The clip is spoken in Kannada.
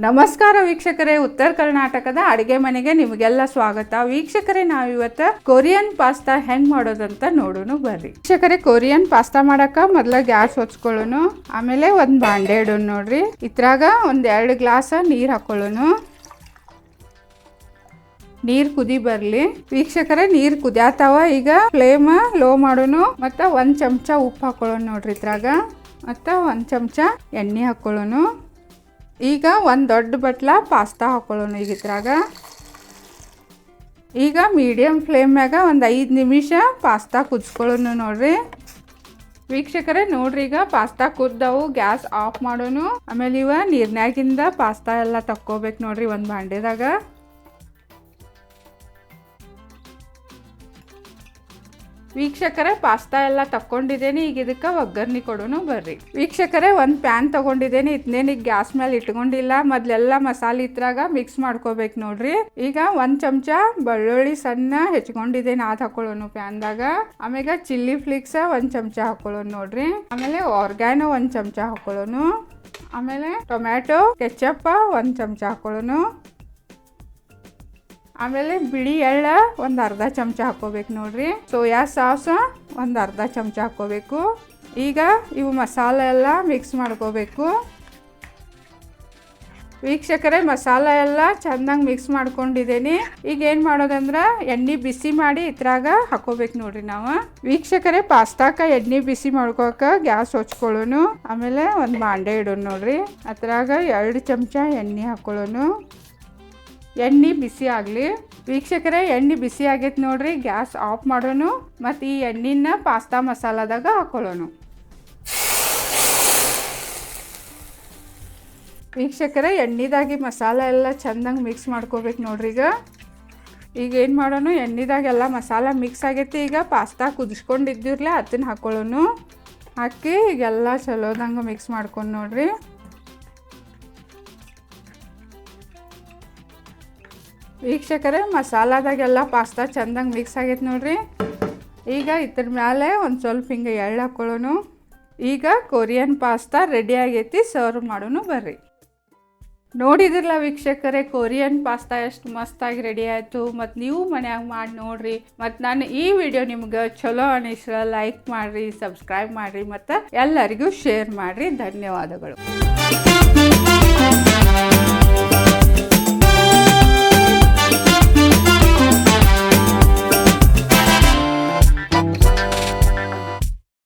ನಮಸ್ಕಾರ ವೀಕ್ಷಕರೇ, ಉತ್ತರ ಕರ್ನಾಟಕದ ಅಡಿಗೆ ಮನೆಗೆ ನಿಮಗೆಲ್ಲ ಸ್ವಾಗತ. ವೀಕ್ಷಕರೇ, ನಾವಿವತ್ತು ಕೊರಿಯನ್ ಪಾಸ್ತಾ ಹೆಂಗ್ ಮಾಡೋದಂತ ನೋಡೋಣ ಬರ್ರಿ. ವೀಕ್ಷಕರೇ, ಕೊರಿಯನ್ ಪಾಸ್ತಾ ಮಾಡಕ ಮೊದ್ಲ ಗ್ಯಾಸ್ ಹೊಚ್ಕೊಳ್ಳೋನು ಆಮೇಲೆ ಒಂದು ಬಾಂಡೆ ಇಡೋಣ ನೋಡ್ರಿ. ಇದ್ರಾಗ ಒಂದ್ ಎರಡು ಗ್ಲಾಸ್ ನೀರ್ ಹಾಕೊಳ್ಳೋನು ನೀರ್ ಕುದಿ ಬರ್ಲಿ. ವೀಕ್ಷಕರೇ, ನೀರ್ ಕುದಿಯಾತಾವ. ಈಗ ಫ್ಲೇಮ್ ಲೋ ಮಾಡೋನು ಮತ್ತ ಒಂದ್ ಚಮಚ ಉಪ್ಪು ಹಾಕೊಳ್ಳೋಣ ನೋಡ್ರಿ ಇದ್ರಾಗ. ಮತ್ತ ಒಂದ್ ಚಮಚ ಎಣ್ಣೆ ಹಾಕೊಳ್ಳೋನು ಈಗ ಒಂದು ದೊಡ್ಡ ಬಟ್ಲ ಪಾಸ್ತಾ ಹಾಕೊಳ್ಳೋಣ ಈಗ ಇದ್ರಾಗ ಈಗ ಮೀಡಿಯಮ್ ಫ್ಲೇಮ್ಯಾಗ ಒಂದು ಐದು ನಿಮಿಷ ಪಾಸ್ತಾ ಕುದಿಸ್ಕೊಳ್ಳೋಣ ನೋಡ್ರಿ. ವೀಕ್ಷಕರೇ, ನೋಡ್ರಿ ಈಗ ಪಾಸ್ತಾ ಕುದ್ದವು, ಗ್ಯಾಸ್ ಆಫ್ ಮಾಡೋನು ಆಮೇಲೆ ಇವ ನೀರ್ನ್ಯಾಗಿಂದ ಪಾಸ್ತಾ ಎಲ್ಲ ತಕ್ಕೋಬೇಕು ನೋಡ್ರಿ ಒಂದು ಬಾಂಡೆದಾಗ. ವೀಕ್ಷಕರೇ ಪಾಸ್ತಾ ಎಲ್ಲ ತಕ್ಕೊಂಡಿದ್ದೇನೆ. ಈಗ ಇದಕ್ಕೆ ಒಗ್ಗರ್ಣಿ ಕೊಡೋನು ಬರ್ರಿ. ವೀಕ್ಷಕರೇ, ಒಂದು ಪ್ಯಾನ್ ತಗೊಂಡಿದ್ದೇನೆ. ಇದನ್ನೇನು ಈಗ ಗ್ಯಾಸ್ ಮೇಲೆ ಇಟ್ಕೊಂಡಿಲ್ಲ. ಮೊದಲೆಲ್ಲ ಮಸಾಲೆ ಇದ್ರಾಗ ಮಿಕ್ಸ್ ಮಾಡ್ಕೋಬೇಕು ನೋಡ್ರಿ. ಈಗ ಒಂದು ಚಮಚ ಬೆಳ್ಳುಳ್ಳಿ ಸಣ್ಣ ಹೆಚ್ಕೊಂಡಿದ್ದೇನೆ ಅದು ಹಾಕೊಳ್ಳೋನು ಪ್ಯಾನ್ದಾಗ. ಆಮೇಲೆ ಚಿಲ್ಲಿ ಫ್ಲಿಕ್ಸ್ ಒಂದು ಚಮಚ ಹಾಕೊಳ್ಳೋನು ನೋಡ್ರಿ. ಆಮೇಲೆ ಆರ್ಗ್ಯಾನೋ ಒಂದು ಚಮಚ ಹಾಕೊಳ್ಳೋನು. ಆಮೇಲೆ ಟೊಮ್ಯಾಟೊ ಕೆಚ್ಚಪ್ಪ ಒಂದು ಚಮಚ ಹಾಕೊಳ್ಳೋನು. ಆಮೇಲೆ ಬಿಳಿ ಎಳ್ಳ ಒಂದು ಅರ್ಧ ಚಮಚ ಹಾಕೋಬೇಕು ನೋಡ್ರಿ. ಸೋಯಾ ಸಾಸ್ ಒಂದು ಅರ್ಧ ಚಮಚ ಹಾಕೋಬೇಕು ಈಗ ಇವು ಮಸಾಲೆ ಎಲ್ಲ ಮಿಕ್ಸ್ ಮಾಡ್ಕೋಬೇಕು. ವೀಕ್ಷಕರೇ, ಮಸಾಲೆ ಎಲ್ಲ ಚೆನ್ನಾಗಿ ಮಿಕ್ಸ್ ಮಾಡ್ಕೊಂಡಿದ್ದೀನಿ. ಈಗ ಏನು ಮಾಡೋದಂದ್ರೆ ಎಣ್ಣೆ ಬಿಸಿ ಮಾಡಿ ಇದ್ರಾಗ ಹಾಕೋಬೇಕು ನೋಡ್ರಿ ನಾವು. ವೀಕ್ಷಕರೇ, ಪಾಸ್ತಾಕ ಎಣ್ಣೆ ಬಿಸಿ ಮಾಡ್ಕೋಕ ಗ್ಯಾಸ್ ಹೊಚ್ಕೊಳ್ಳೋನು. ಆಮೇಲೆ ಒಂದು ಬಾಂಡೆ ಇಡೋನು ನೋಡ್ರಿ. ಅದ್ರಾಗ ಎರಡು ಚಮಚ ಎಣ್ಣೆ ಹಾಕೊಳ್ಳೋನು ಎಣ್ಣೆ ಬಿಸಿ ಆಗಲಿ. ವೀಕ್ಷಕರೇ, ಎಣ್ಣೆ ಬಿಸಿ ಆಗೈತೆ ನೋಡ್ರಿ, ಗ್ಯಾಸ್ ಆಫ್ ಮಾಡೋನು ಮತ್ತು ಈ ಎಣ್ಣೆನ ಪಾಸ್ತಾ ಮಸಾಲಾದಾಗ ಹಾಕೊಳ್ಳೋನು. ವೀಕ್ಷಕರೇ, ಎಣ್ಣೆದಾಗಿ ಮಸಾಲ ಎಲ್ಲ ಚೆಂದಂಗೆ ಮಿಕ್ಸ್ ಮಾಡ್ಕೋಬೇಕು ನೋಡ್ರಿ ಈಗ. ಈಗ ಏನು ಮಾಡೋನು ಎಣ್ಣೆದಾಗೆಲ್ಲ ಮಸಾಲ ಮಿಕ್ಸ್ ಆಗೈತಿ, ಈಗ ಪಾಸ್ತಾ ಕುದಿಸ್ಕೊಂಡಿದ್ದಿರಲೇ ಅದನ್ನ ಹಾಕ್ಕೊಳ್ಳೋನು ಹಾಕಿ ಈಗೆಲ್ಲ ಚಲೋದಂಗೆ ಮಿಕ್ಸ್ ಮಾಡ್ಕೊಂಡು ನೋಡ್ರಿ. ವೀಕ್ಷಕರೇ, ಮಸಾಲಾದಾಗೆಲ್ಲ ಪಾಸ್ತಾ ಚೆಂದಂಗೆ ಮಿಕ್ಸ್ ಆಗೈತೆ ನೋಡ್ರಿ. ಈಗ ಇದ್ರ ಮೇಲೆ ಒಂದು ಸ್ವಲ್ಪ ಹಿಂಗೆ ಎಳ್ಳು ಹಾಕೊಳ್ಳೋನು. ಈಗ ಕೊರಿಯನ್ ಪಾಸ್ತಾ ರೆಡಿ ಆಗೈತಿ ಸರ್ವ್ ಮಾಡೋನು ಬರ್ರಿ. ನೋಡಿದಿರಲ್ಲ ವೀಕ್ಷಕರೇ, ಕೊರಿಯನ್ ಪಾಸ್ತಾ ಎಷ್ಟು ಮಸ್ತಾಗಿ ರೆಡಿ ಆಯಿತು. ಮತ್ತು ನೀವು ಮನ್ಯಾಗ ಮಾಡಿ ನೋಡ್ರಿ. ಮತ್ತು ನಾನು ಈ ವಿಡಿಯೋ ನಿಮ್ಗೆ ಚಲೋ ಅನಿಸ್ರ ಲೈಕ್ ಮಾಡಿರಿ ಸಬ್ಸ್ಕ್ರೈಬ್ ಮಾಡಿರಿ. ಮತ್ತು ಎಲ್ಲರಿಗೂ ಶೇರ್ ಮಾಡಿರಿ. ಧನ್ಯವಾದಗಳು.